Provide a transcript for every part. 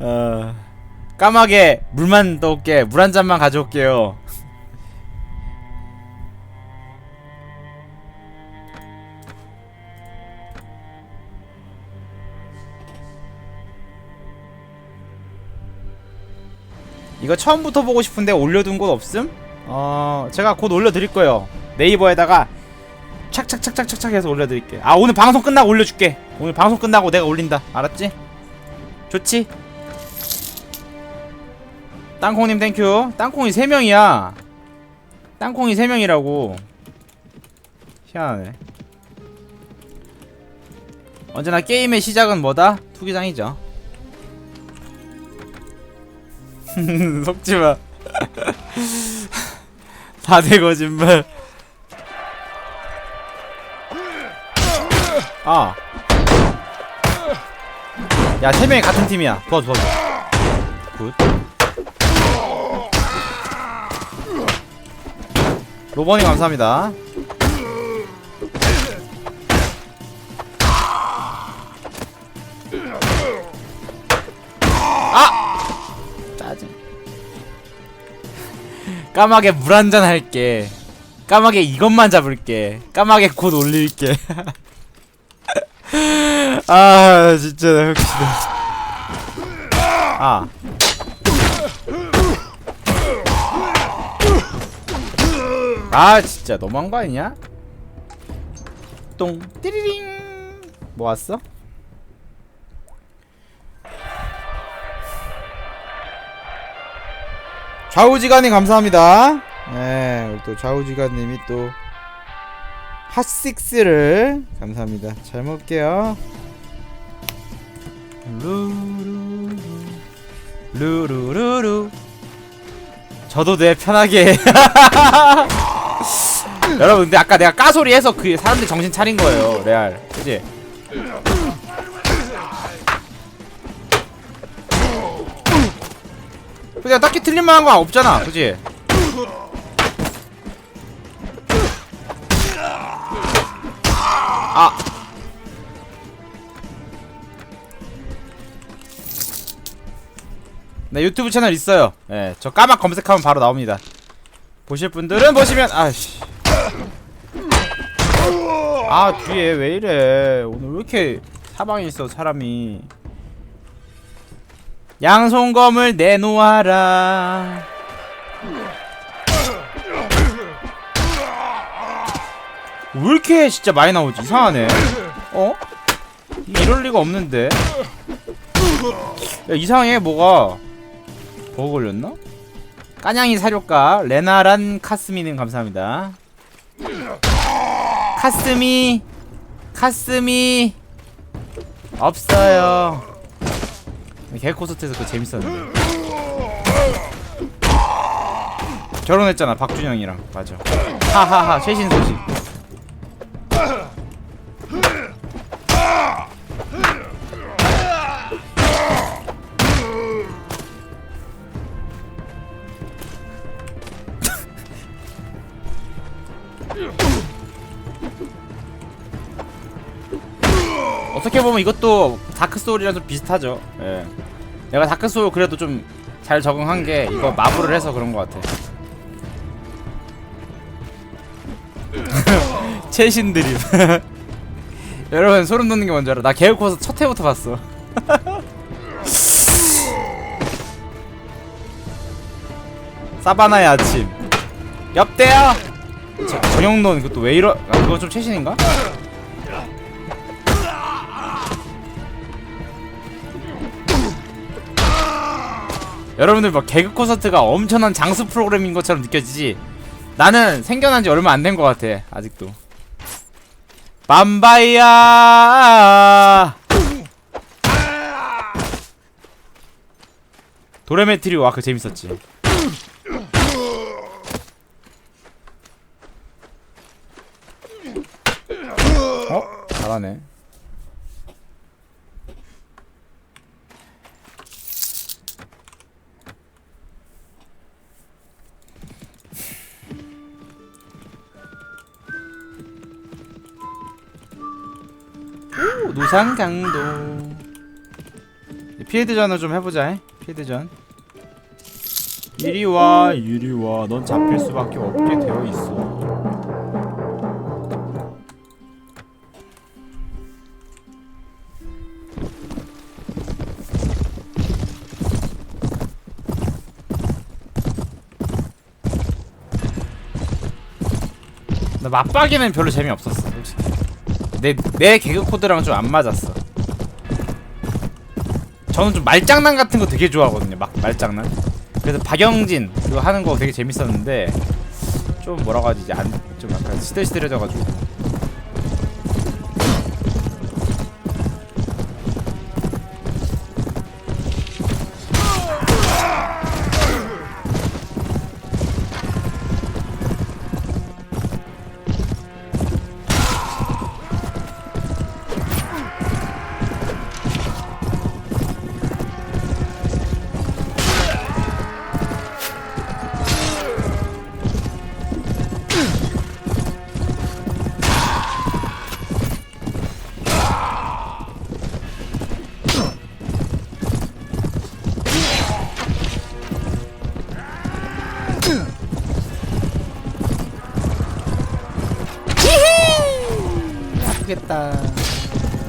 어, 까마게 물만 떠올게 물 한 잔만 가져올게요 이거 처음부터 보고 싶은데 올려둔 곳 없음? 어 제가 곧 올려드릴 거예요 네이버에다가 착착착착착착 해서 올려드릴게 아 오늘 방송 끝나고 올려줄게 오늘 방송 끝나고 내가 올린다 알았지? 좋지? 땅콩님 땡큐 땅콩이 3명이야 땅콩이 3명이라고 희한하네 언제나 게임의 시작은 뭐다? 투기장이죠 속지마 다내 거짓말 아. 야, 세 명이 같은 팀이야. 도와줘, 도와줘. 굿. 로버님 감사합니다. 아! 짜증. 까마게 물한 잔 할게. 까마게 이것만 잡을게. 까마게 곧 올릴게. 아 진짜 나 흑시다 아 아, 진짜 너무한 거 아니냐? 똥 띠리링 뭐 왔어? 좌우지간님 감사합니다 네 우리 또 좌우지간님이 또 핫식스를 감사합니다. 잘 먹을게요. 루루 루 루루루루 저도 내 편하게 여러분 근데 아까 내가 까소리 해서 그 사람들 정신 차린 거예요 레알 그지? 그냥 딱히 틀린 말한 거 없잖아 그지? 아. 네 유튜브 채널 있어요. 예, 저 까막 검색하면 바로 나옵니다. 보실 분들은 보시면 아씨. 아 뒤에 왜 이래? 오늘 왜 이렇게 사방에 있어 사람이? 양손검을 내놓아라. 왜 이렇게 진짜 많이 나오지? 이상하네. 어? 이럴 리가 없는데. 야, 이상해, 뭐가. 버그 걸렸나? 까냥이 사료가 레나란 카스미님 감사합니다. 카스미, 카스미, 없어요. 개코스트에서 그거 재밌었는데. 결혼했잖아, 박준영이랑. 맞아. 하하하, 최신 소식. 보면 이것도 다크 소울이랑 좀 비슷하죠. 예. 내가 다크 소울 그래도 좀 잘 적응한 게 이거 마블을 해서 그런 것 같아. 최신 드립. 여러분 소름 돋는 게 뭔지 알아? 나 개울코서 첫 회부터 봤어. 사바나의 아침. 저, 정영돈 그것도 왜 이러? 아, 그거 좀 최신인가? 여러분들 막 개그 콘서트가 엄청난 장수 프로그램인 것처럼 느껴지지? 나는 생겨난 지 얼마 안 된 것 같아 아직도 밤바이야 도레메트리오 아그 재밌었지 어? 잘하네 오, 노상강도. 필드전을 좀 해보자 해. 필드전. 이리 와. 이리 와넌 잡힐 수밖에 없게 되어 있어. 나 맞박이는 별로 재미없었어 솔직히 내, 내 개그 코드랑 좀 안 맞았어. 저는 좀 말장난 같은 거 되게 좋아하거든요 막 말장난. 그래서 박영진 그거 하는 거 되게 재밌었는데 좀 뭐라고 하지 이제 안, 좀 약간 시들시들해져가지고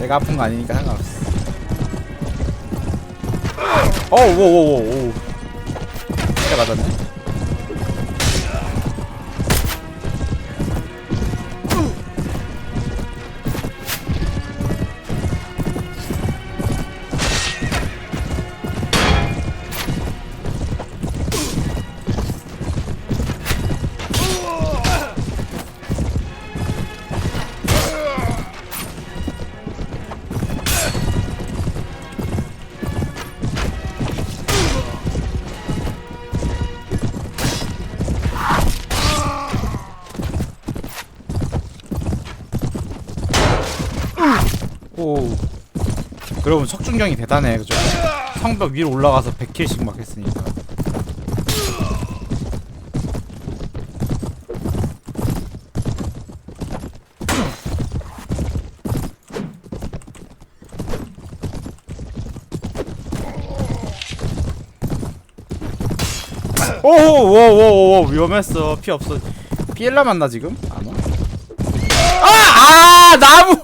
내가 아픈 거 아니니까 상관없어. 어우 오오오오. 진짜 맞았네 그러면 석중경이 대단해. 그죠? 성벽 위로 올라가서 100킬씩 막 했으니까. 오오오오오 위험했어. 피 없어. 피엘라 만나 지금? 안 와? 아! 아 나무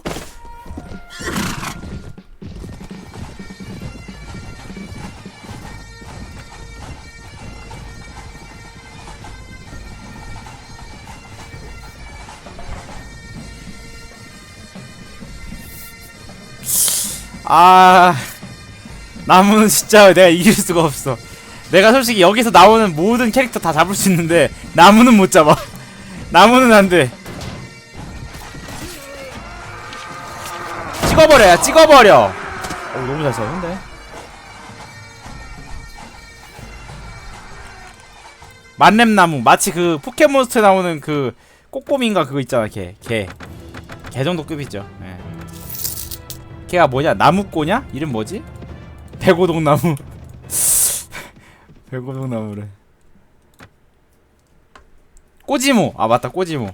아 나무는 진짜 내가 이길 수가 없어. 내가 솔직히 여기서 나오는 모든 캐릭터 다 잡을 수 있는데 나무는 못 잡아. 나무는 안돼. 찍어버려 야 찍어버려. 어 너무 잘 싸우는데? 만렙 나무 마치 그 포켓몬스터에 나오는 그 꼬꼬미인가 그거 있잖아 걔 걔 걔 정도 급이죠. 예. 걔가 뭐냐 나무꼬냐? 이름 뭐지? 백오동나무 백오동나무래 꼬지모 아 맞다 꼬지모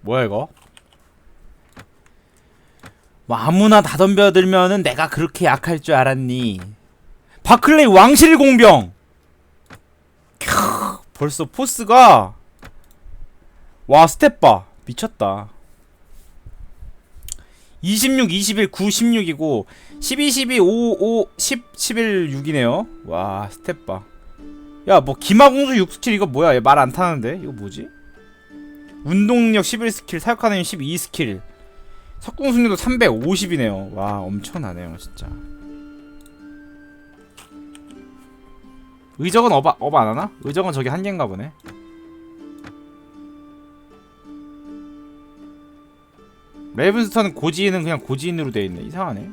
뭐야 이거? 뭐 아무나 다 덤벼들면은 내가 그렇게 약할 줄 알았니? 바클레이 왕실 공병. 캬, 벌써 포스가 와 스텝바 미쳤다. 26, 21, 9, 16이고 12, 12, 5, 5, 10, 11, 6이네요. 와 스텝바. 야뭐 기마공수 6스킬 이거 뭐야? 얘 말 안 타는데 이거 뭐지? 운동력 11스킬, 사육하는 힘 12스킬. 석궁 승률도 350이네요. 와, 엄청나네요, 진짜. 의적은 업, 업안 하나? 의적은 저기 한 개인가 보네. 레이븐스턴은 고지인은 그냥 고지인으로 돼 있네. 이상하네.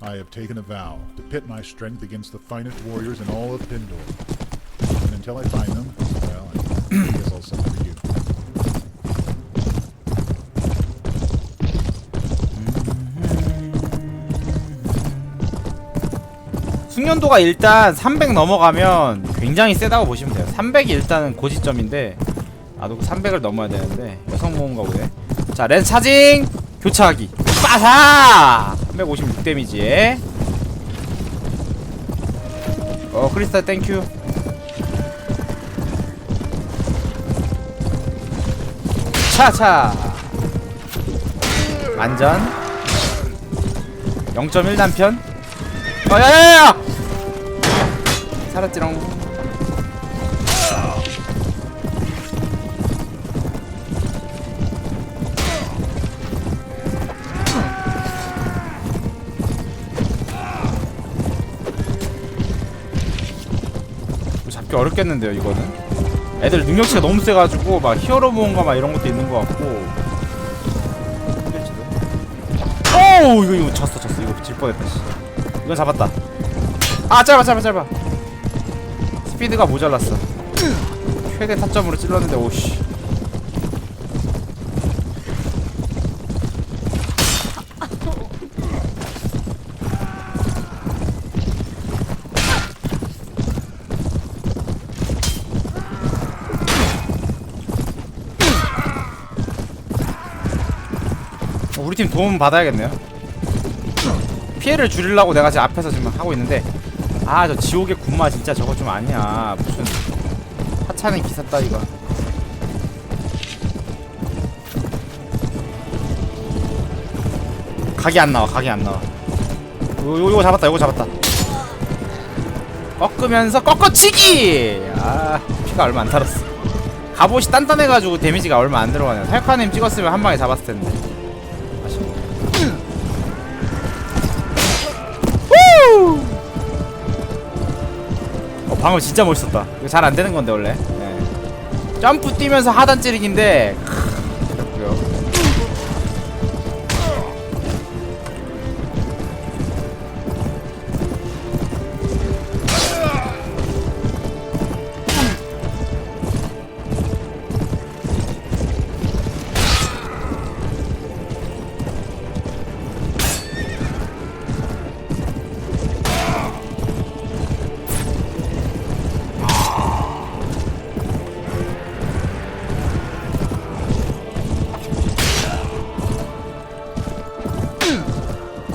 I have taken a vow to pit my strength against the finest warriors in all of Pindor. And until I find them, well, I guess I'll send 숙련도가 일단 300 넘어가면 굉장히 세다고 보시면 돼요. 300이 일단은 고지점인데 나도 300을 넘어야 되는데 여성 모음가 보네 자 렌즈 차징! 교차하기. 빠사! 356 데미지 어 크리스탈 땡큐. 차차. 안전. 0.1 단편. 어 야야야야 살았지롱. 잡기 어렵겠는데요 이거는? 애들 능력치가 너무 세가지고 막 히어로 모험가 막 이런 것도 있는 것 같고. 오 이거 이거 졌어 졌어. 이거 질 뻔했다 씨 이건 잡았다. 아 짧아 짧아 짧아 스피드가 모자랐어 최대 타점으로 찔렀는데 오씨 어, 우리 팀 도움 받아야겠네요. 피해를 줄이려고 내가 지금 앞에서 지금 하고 있는데 아 저 지옥의 군마 진짜 저거 좀 아니야. 무슨 하찮은 기사 따위가 각이 안 나와 각이 안 나와. 요, 요, 요 거 잡았다 요거 잡았다. 꺾으면서 꺾어치기! 아 피가 얼마 안 달았어. 갑옷이 단단해가지고 데미지가 얼마 안 들어가네요. 탈카님 찍었으면 한 방에 잡았을 텐데 방금 진짜 멋있었다. 이거 잘 안 되는 건데 원래. 네. 점프 뛰면서 하단 찌르기인데.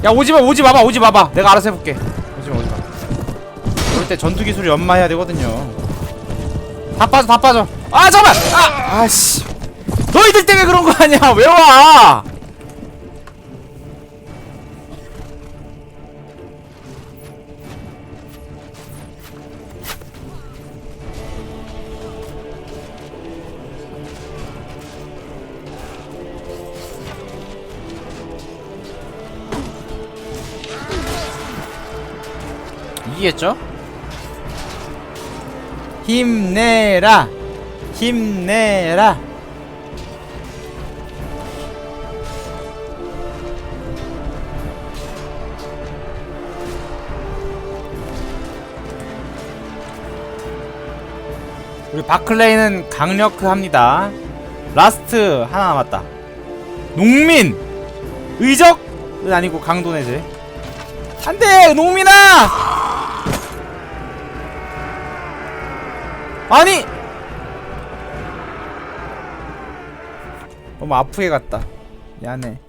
야 오지마 오지 마봐 오지 마봐. 내가 알아서 해볼게. 오지마 오지마. 그럴 때 전투 기술이 연마해야 되거든요. 다 빠져 다 빠져. 아 잠깐. 아 아씨. 너희들 때문에 그런 거 아니야? 왜 와? 이기겠죠? 힘내라. 힘내라. 우리 바클레이는 강력합니다. 라스트 하나 남았다. 농민! 의적은 아니고 강도네지 안돼 농민아 아니 너무 아프게 갔다 미안해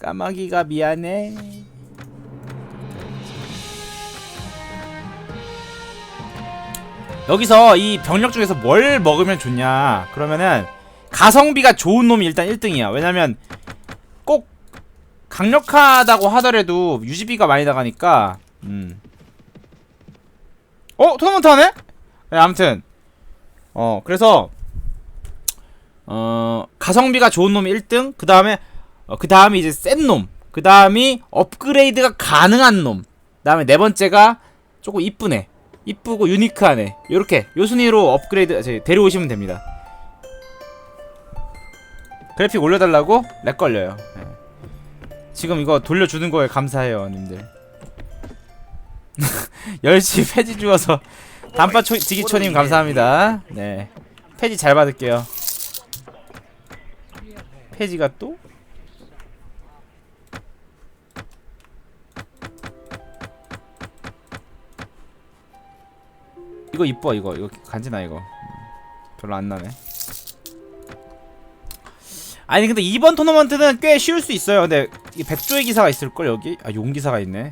까마귀가 미안해 여기서 이 병력 중에서 뭘 먹으면 좋냐 그러면은 가성비가 좋은 놈이 일단 1등이야 왜냐면 꼭 강력하다고 하더라도 유지비가 많이 나가니까 음. 어? 토너먼트 하네? 네, 아무튼 어 그래서 어 가성비가 좋은 놈이 1등 그 다음에 어, 그 다음이 이제 센 놈 그 다음이 업그레이드가 가능한 놈 다음에 네 번째가 조금 이쁘네 이쁘고 유니크하네 요렇게 요 순위로 업그레이드 저기 데려오시면 됩니다 그래픽 올려달라고? 렉 걸려요 네. 지금 이거 돌려주는 거에 감사해요 님들 10시 폐지 주어서 단파 초, 지기초님 감사합니다. 네. 폐지 잘 받을게요. 폐지가 또? 이거 이뻐 이거 이거 간지나 이거 음, 별로 안 나네 아니 근데 이번 토너먼트는 꽤 쉬울 수 있어요 근데 이 백조의 기사가 있을걸 여기? 아 용기사가 있네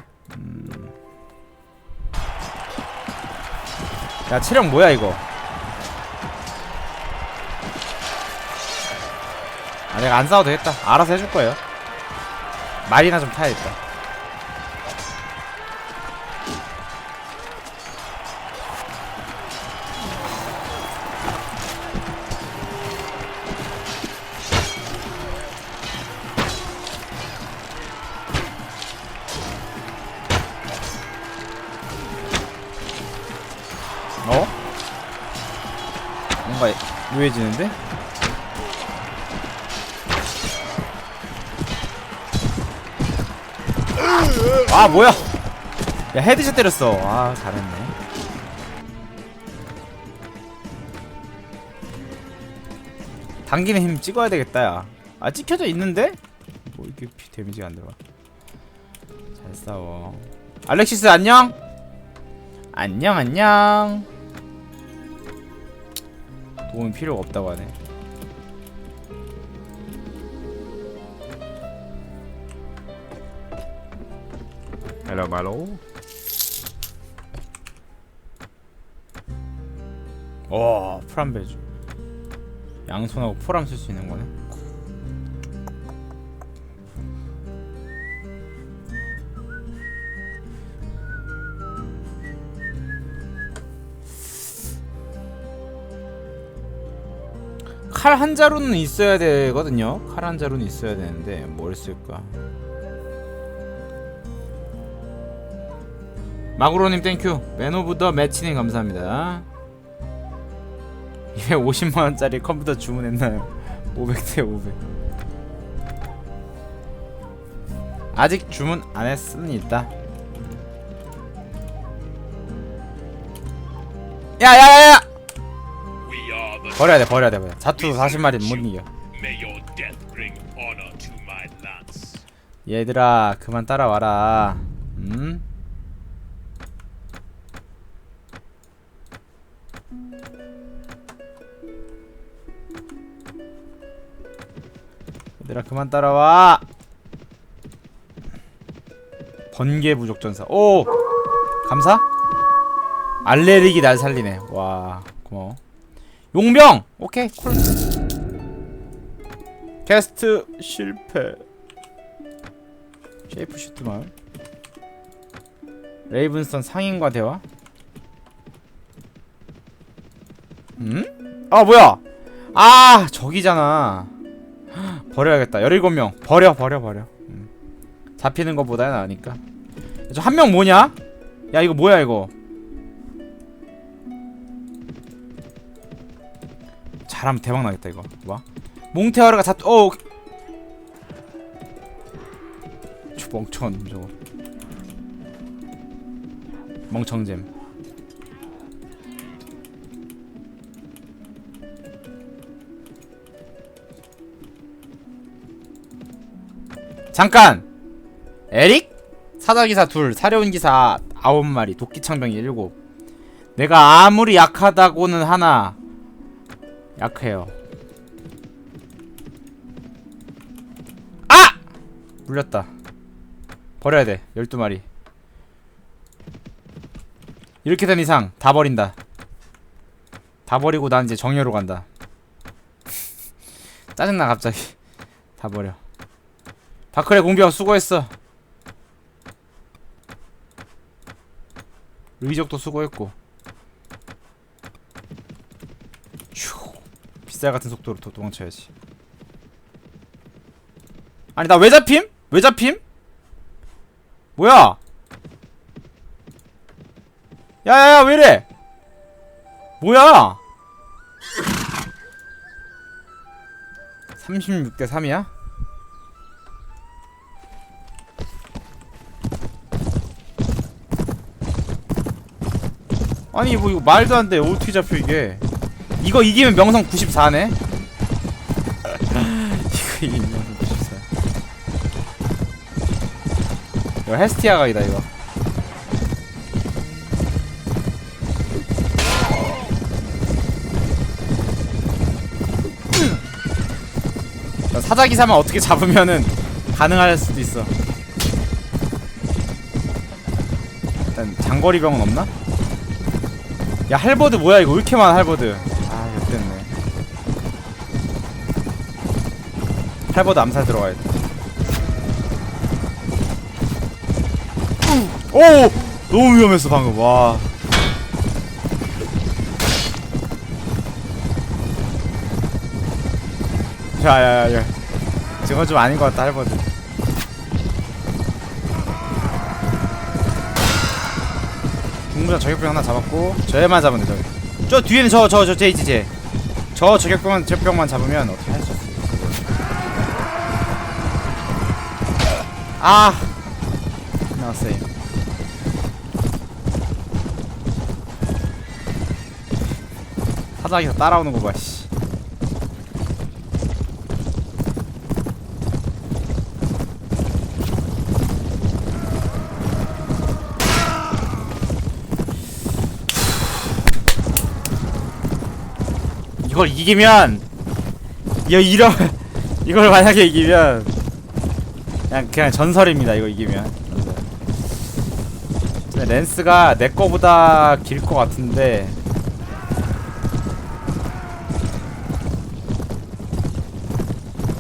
야 체력 뭐야 이거? 아 내가 안 싸워도 되겠다. 알아서 해줄 거예요. 말이나 좀 타야겠다 유해지는데? 아 뭐야? 야 헤드샷 때렸어. 아 잘했네. 당기는 힘 찍어야 되겠다 야 아 찍혀져 있는데? 뭐 이렇게 피 데미지가 안 들어가. 잘 싸워. 알렉시스 안녕? 안녕 안녕 도움이 필요가 없다고 하네. 헬로 말로 오 프람베주 양손하고 포람 쓸 수 있는 거네 칼 한 자루는 있어야 되거든요. 칼 한 자루는 있어야 되는데 뭘 쓸까? 마구로님 땡큐. 맨 오브 더 매치님 감사합니다. 250만 원짜리 컴퓨터 주문했나요? 500대 500. 아직 주문 안 했습니다. 야야야야! 버려야 돼 버려야 돼 버려. 자투 40마리 못 이겨. 얘들아 그만 따라와라. 음? 얘들아 그만 따라와. 번개 부족 전사. 오! 감사? 알레르기 날 살리네. 와 고마워 용병! 오케이 콜. 캐스트 실패. 쉐이프 슈트만. 레이븐스턴 상인과 대화? 음? 아 뭐야? 아 저기잖아. 버려야겠다. 17명. 버려 버려 버려. 음. 잡히는 것보다는 나으니까. 저 한 명 뭐냐? 야 이거 뭐야 이거 잘하면 대박 나겠다 이거. 봐. 몽테아르가 잡.. 어저 멍청한 놈 저거. 멍청잼. 잠깐! 에릭? 사자기사 둘 사려운 기사 아홉 마리 도끼창병이 일곱. 내가 아무리 약하다고는 하나 약해요. 아! 물렸다. 버려야 돼 12마리. 이렇게 된 이상 다 버린다. 다 버리고 난 이제 정예로 간다. 짜증나 갑자기. 다 버려. 바크레 공병 수고했어. 의적도 수고했고 빗살 같은 속도로 도, 도망쳐야지 아니 나 왜 잡힘? 왜 잡힘? 뭐야? 야야야 왜이래? 뭐야? 36대 3이야? 아니 뭐 이거 말도 안 돼. 어떻게 잡혀 이게? 이거 이기면 명성 94네. 이거 이기면 94 이거 헬스티아 각이다 이거. 사자기 사면 어떻게 잡으면은 가능할 수도 있어. 일단 장거리 병은 없나? 야 할버드 뭐야? 이거 왜 이렇게 많아 할버드? 할버드 암살 들어가야 돼. 오! 너무 위험했어 방금. 와. 야야야야 저건 좀 아닌 것 같다 할버드. 중부장 저격병 하나 잡았고 저애만 잡으면 돼 저기 저 뒤에는 저 저저 제이지 쟤저 저격병만 저격병만 잡으면 어떻게 할수 있어 아. 나왔어요. 사장이서 따라오는 거 봐 씨. 이걸 이기면 야 이런 이걸 만약에 이기면 그냥 그냥 전설입니다 이거 이기면 전설. 랜스가 내 거보다 길 것 같은데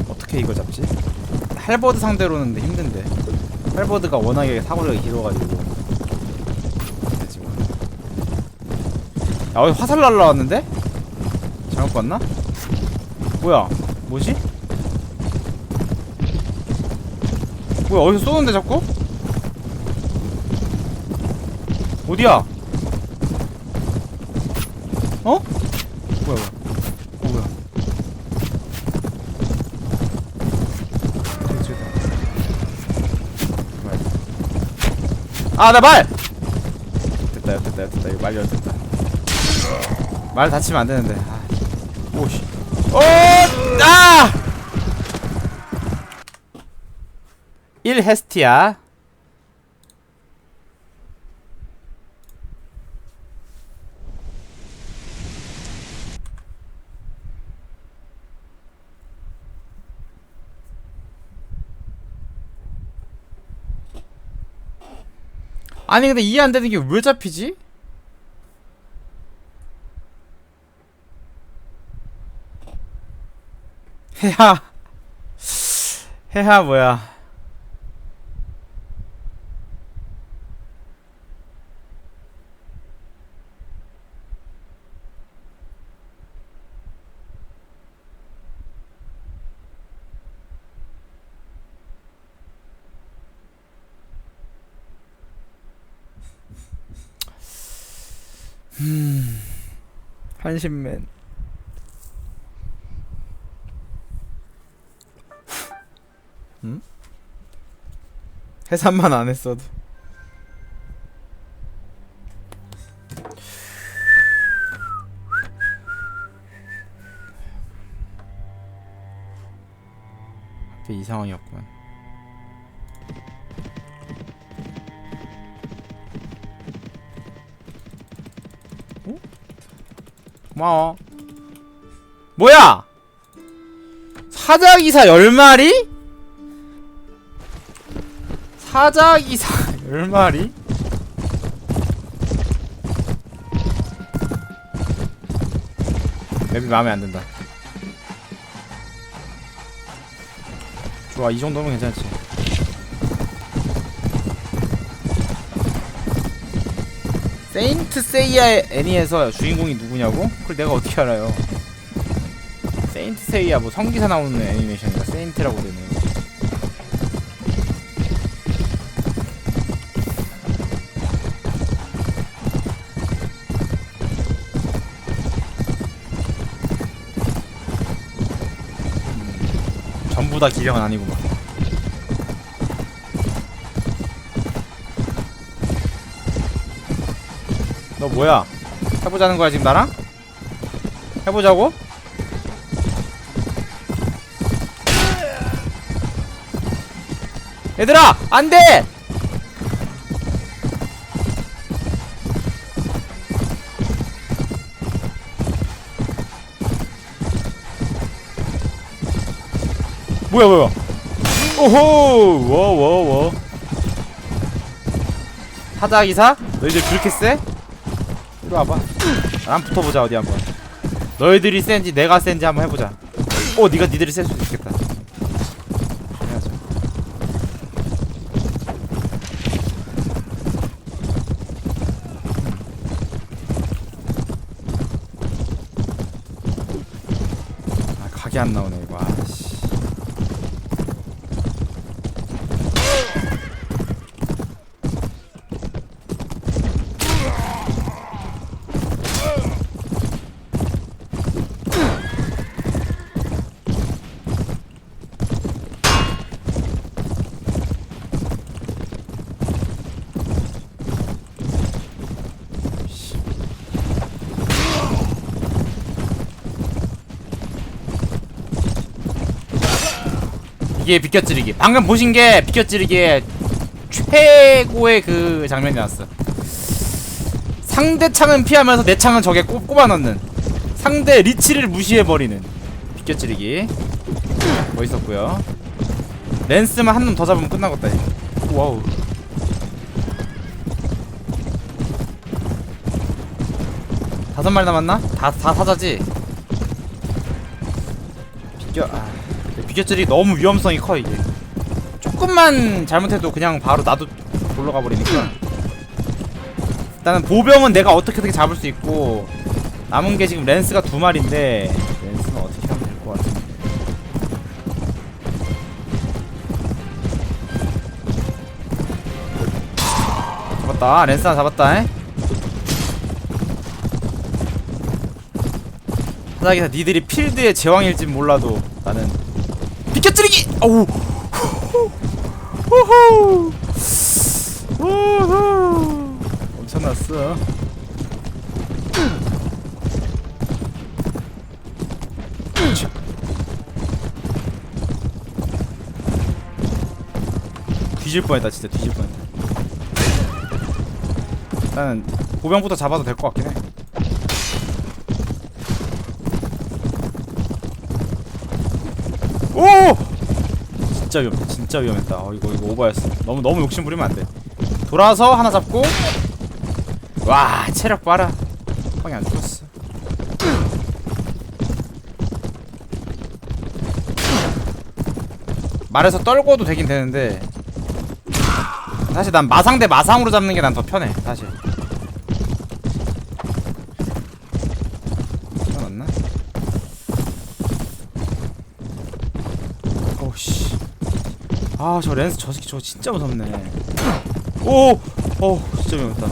어떻게 이거 잡지? 할버드 상대로는 근데 힘든데 할버드가 워낙에 사거리가 길어가지고 야 어디 화살 날라왔는데? 잘못 봤나? 뭐야? 뭐지? 뭐야 어디서 쏘는데 자꾸? 어디야? 어? 뭐야 뭐야 어 뭐야 저기, 저기다. 아, 나 말! 됐다, 됐다, 됐다. 이거 말 열었다. 말 다치면 안 되는데. 아. 오씨. 오! 아! 1 헤스티아. 아니 근데 이해 안 되는 게 왜 잡히지? 해야 해야 뭐야 한신맨. 음? 해산만 안 했어도. 이 상황이었군 고마워 뭐야 사자기사 10마리? 사자기사 10마리? 맵이 마음에 안 든다. 좋아, 이 정도면 괜찮지. 세인트 세이야의 애니에서 주인공이 누구냐고? 그걸 내가 어떻게 알아요? 세인트 세이야 뭐 성기사 나오는 애니메이션이라 세인트라고 되네요. 전부 다 기량은 아니구만. 너 뭐야? 해보자는 거야 지금 나랑? 해보자고? 얘들아 안 돼! 뭐야 뭐야 오호 워워워 사자 기사 너희들 그렇게 세? 이리 와봐. 나랑 붙어보자 어디 한번. 너희들이 센지 내가 센지 한번 해보자. 오 니가 니들이 셀 수도 있겠다. 해야죠 아 각이 안 나오네 이거 아씨 이게 비껴찌르기. 방금 보신 게 비껴찌르기의 최고의 그 장면이 나왔어. 상대 창은 피하면서 내 창은 적에 꼽, 꼽아 넣는. 상대 리치를 무시해버리는. 비껴찌르기. 멋있었고요. 랜스만 한 놈 더 잡으면 끝나겠다 이거. 와우. 다섯 마리 남았나? 다, 다 사자지? 비껴 아, 비껴들이 너무 위험성이 커 이게. 조금만 잘못해도 그냥 바로 나도 올라가 버리니까. 일단은 보병은 내가 어떻게 어떻게 잡을 수 있고 남은 게 지금 랜스가 두 마리인데 랜스는 어떻게 하면 될 것 같은데 잡았다. 랜스 하나 잡았다 에? 사자기사 니들이 필드의 제왕일진 몰라도 나는 비켜뜨리기! 어우. 후후. 우후. 엄청났어. 차. 뒤질 뻔했다 진짜. 뒤질 뻔했다. 일단은 보병부터 잡아도 될 것 같긴 해 오! 진짜 위험, 진짜 위험했다. 어, 이거 이거 오버였어. 너무 너무 욕심 부리면 안 돼. 돌아서 하나 잡고. 와 체력 봐라. 형이 안 죽었어. 말해서 떨궈도 되긴 되는데 사실 난 마상 대 마상으로 잡는 게 난 더 편해 사실 편했나? 오씨 아 저 렌스 저 새끼 저거 진짜 무섭네. 오! 어 진짜 무섭다.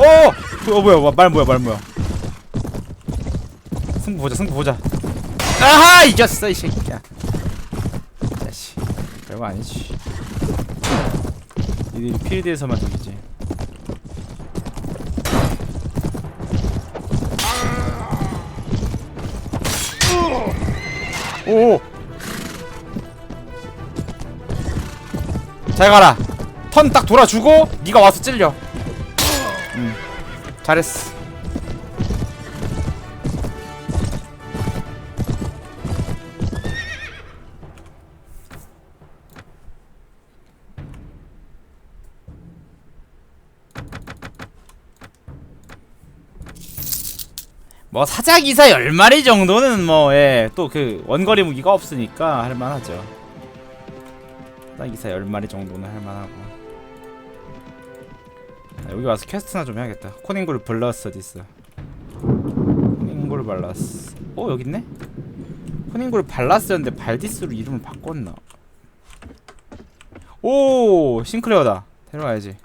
어! 어 뭐야 뭐, 말 뭐야 말 뭐야? 승부 보자 승부 보자. 아하 이겼어 이 새끼야. 자식 별거 아니지. 니들이 필드에서만 이기지 오! 잘 가라. 턴 딱 돌아주고 네가 와서 찔려. 음. 잘했어. 뭐 사자기사 10마리 정도는 뭐 예, 또 그 원거리 무기가 없으니까 할 만하죠. 사자기사 10마리 정도는 할 만하고. 아, 여기 와서 퀘스트나 좀 해야겠다. 코닝굴 블러스 디스. 코닝굴 발라스. 어, 여기 있네. 코닝굴 발라스였는데 발디스로 이름을 바꿨나? 오, 싱크레어다. 데려와야지.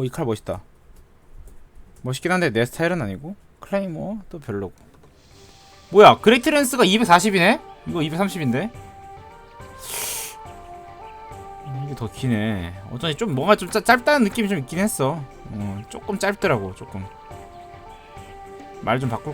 오 이 칼 멋있다. 멋있긴 한데 내 스타일은 아니고 클레이모 또 별로고. 뭐야 그레이트 랜스가 240이네? 이거 230인데? 이게 더 기네. 어쩐지 좀 뭔가 좀 짧, 짧다는 느낌이 좀 있긴 했어. 어, 조금 짧더라고 조금. 말 좀 바꿀